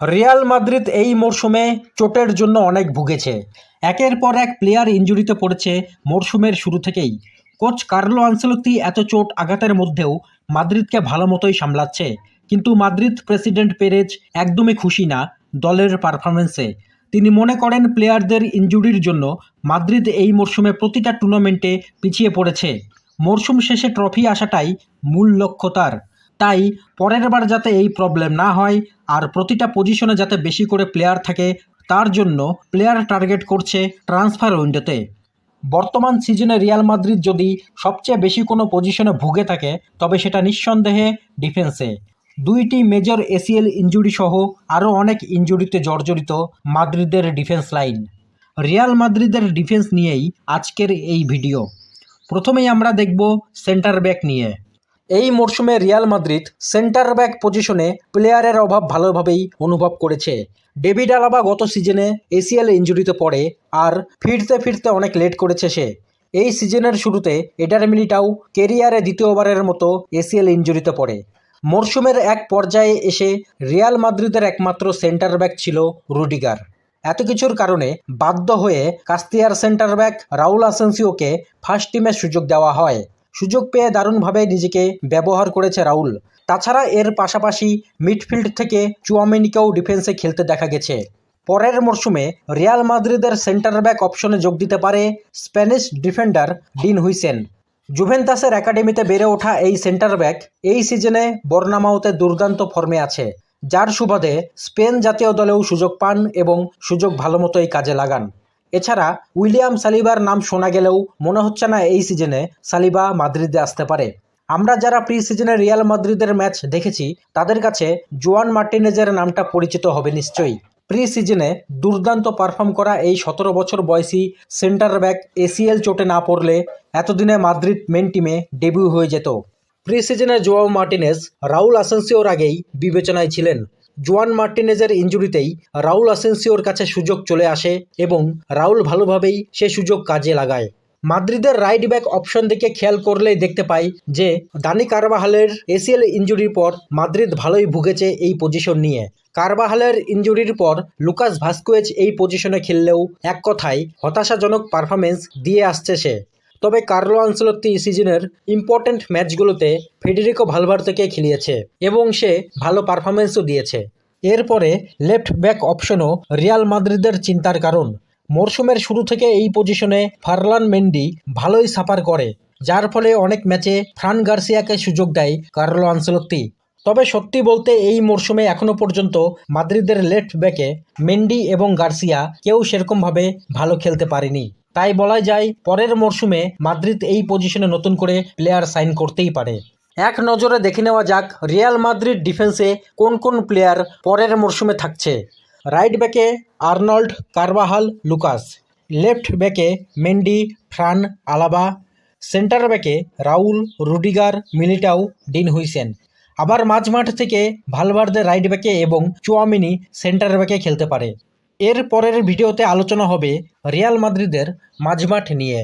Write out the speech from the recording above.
Real Madrid এই মরশুমে চোটের জন্য অনেক ভুগেছে। একের পর এক প্লেয়ার ইঞ্জুরিতে পড়েছে মরশুমের শুরু থেকেই। কোচ কার্লো আনসেলত্তি এত চোট আঘাতের মধ্যেও মাদ্রিদকে ভালো মতোই সামলাচ্ছে। কিন্তু মাদ্রিদ প্রেসিডেন্ট পেরেজ একদমই খুশি না দলের পারফরমেন্সে তিনি মনে করেন প্লেয়ারদের ইনজুরির জন্য মাদ্রিদ এই মরশুমে প্রতিটা টুর্নামেন্টে পিছিয়ে পড়েছে। মরশুম শেষে ট্রফি আসাটাই মূল লক্ষ্য তার। তাই পরের বার যাতে এই প্রবলেম না হয় আর প্রতিটা পজিশনে যাতে বেশি করে প্লেয়ার থাকে, তার জন্য প্লেয়ার টার্গেট করছে ট্রান্সফার উইন্ডোতে বর্তমান সিজনে রিয়াল মাদ্রিদ যদি সবচেয়ে বেশি কোনো পজিশনে ভুগে থাকে, তবে সেটা নিঃসন্দেহে ডিফেন্সে দুইটি মেজর এসিএল ইঞ্জুরি সহ আরও অনেক ইঞ্জুরিতে জর্জরিত মাদ্রিদের ডিফেন্স লাইন রিয়াল মাদ্রিদের ডিফেন্স নিয়েই আজকের এই ভিডিও প্রথমেই আমরা দেখব সেন্টার ব্যাক নিয়ে। এই মরশুমে রিয়াল মাদ্রিদ সেন্টার ব্যাক পজিশনে প্লেয়ারের অভাব ভালোভাবেই অনুভব করেছে। ডেভিড আলাবা গত সিজনে এসিএল ইঞ্জুরিতে পড়ে আর ফিরতে ফিরতে অনেক লেট করেছে সে। এই সিজনের শুরুতে এডার মিলিটাও কেরিয়ারে দ্বিতীয়বারের মতো এসিএল ইঞ্জুরিতে পড়ে। মরশুমের এক পর্যায়ে এসে রিয়াল মাদ্রিদের একমাত্র সেন্টার ব্যাক ছিল রুডিগার। এত কিছুর কারণে বাধ্য হয়ে কাস্তিয়ার সেন্টার ব্যাক রাউল আসেন্সিওকে ফার্স্ট টিমের সুযোগ দেওয়া হয়। সুযোগ পেয়ে দারুণভাবে নিজেকে ব্যবহার করেছে রাউল তাছাড়া এর পাশাপাশি মিডফিল্ড থেকে চুয়ামিনিকেও ডিফেন্সে খেলতে দেখা গেছে। পরের মরশুমে রিয়াল মাদ্রিদের সেন্টার ব্যাক অপশনে যোগ দিতে পারে স্প্যানিশ ডিফেন্ডার ডিন হুইসেন। জুভেন্তাসের একাডেমিতে বেড়ে ওঠা এই সেন্টার ব্যাক এই সিজনে বর্নামাউতে দুর্দান্ত ফর্মে আছে। যার সুবাদে স্পেন জাতীয় দলেও সুযোগ পান এবং সুযোগ ভালো মতোই কাজে লাগান। এছাড়া উইলিয়াম সালিবার নাম শোনা গেলেও মনে হচ্ছে না এই সিজনে সালিবা মাদ্রিদে আসতে পারে। আমরা যারা প্রি সিজনে রিয়াল মাদ্রিদের ম্যাচ দেখেছি, তাদের কাছে জোয়ান মার্টিনেজের নামটা পরিচিত হবে নিশ্চয়ই। প্রি সিজনে দুর্দান্ত পারফর্ম করা এই সতেরো বছর বয়সী সেন্টার ব্যাক এসিএল চোটে না পড়লে এতদিনে মাদ্রিদ মেন টিমে ডেবিউ হয়ে যেত। প্রি সিজনে জোয়াও মার্টিনেজ, রাউল আসেন্সিওর আগেই বিবেচনায় ছিলেন। জোয়ান মার্টিনেজের ইঞ্জুরিতেই রাউল আসেন্সিওর কাছে সুযোগ চলে আসে এবং রাউল ভালোভাবেই সে সুযোগ কাজে লাগায়। মাদ্রিদের রাইট ব্যাক অপশন দিকে খেয়াল করলেই দেখতে পাই যে দানি কারবাহালের এসিএল ইঞ্জুরির পর মাদ্রিদ ভালোই ভুগেছে এই পজিশন নিয়ে। কারবাহালের ইঞ্জুরির পর লুকাস ভাস্কুয়েজ এই পজিশনে খেললেও এক কথায় হতাশাজনক পারফরমেন্স দিয়ে আসছে সে। তবে কার্লো আনসেলত্তি সিজনের ইম্পর্ট্যান্ট ম্যাচগুলোতে ফেডেরিকো ভালভার্তেকে খেলিয়েছে এবং সে ভালো পারফরমেন্সও দিয়েছে। এরপরে লেফট ব্যাক অপশনও রিয়াল মাদ্রিদের চিন্তার কারণ। মরশুমের শুরু থেকে এই পজিশনে ফারলান মেন্ডি ভালোই সাফার করে, যার ফলে অনেক ম্যাচে ফ্রান গার্সিয়াকে সুযোগ দেয় কার্লো আনসেলত্তি। তবে সত্যি বলতে এই মরশুমে এখনও পর্যন্ত মাদ্রিদের লেফট ব্যাকে মেন্ডি এবং গার্সিয়া কেউ সেরকমভাবে ভালো খেলতে পারেনি। তাই বলা যায়, পরের মরশুমে মাদ্রিদ এই পজিশনে নতুন করে প্লেয়ার সাইন করতেই পারে। এক নজরে দেখে নেওয়া যাক, রিয়াল মাদ্রিদ ডিফেন্সে কোন কোন প্লেয়ার পরের মরশুমে থাকছে। রাইট ব্যাকে আর্নল্ড, কারবাহাল, লুকাস। লেফট ব্যাকে মেন্ডি, ফ্রান, আলাবা। সেন্টার ব্যাকে Raul, Rudiger, Militao, Dean Huijsen. আবার মাঝমাঠ থেকে ভালভার্দে রাইট ব্যাকে এবং চুয়ামিনি সেন্টার ব্যাকে খেলতে পারে। এর পরের ভিডিওতে আলোচনা হবে রিয়াল মাদ্রিদের মাঝমাঠ নিয়ে।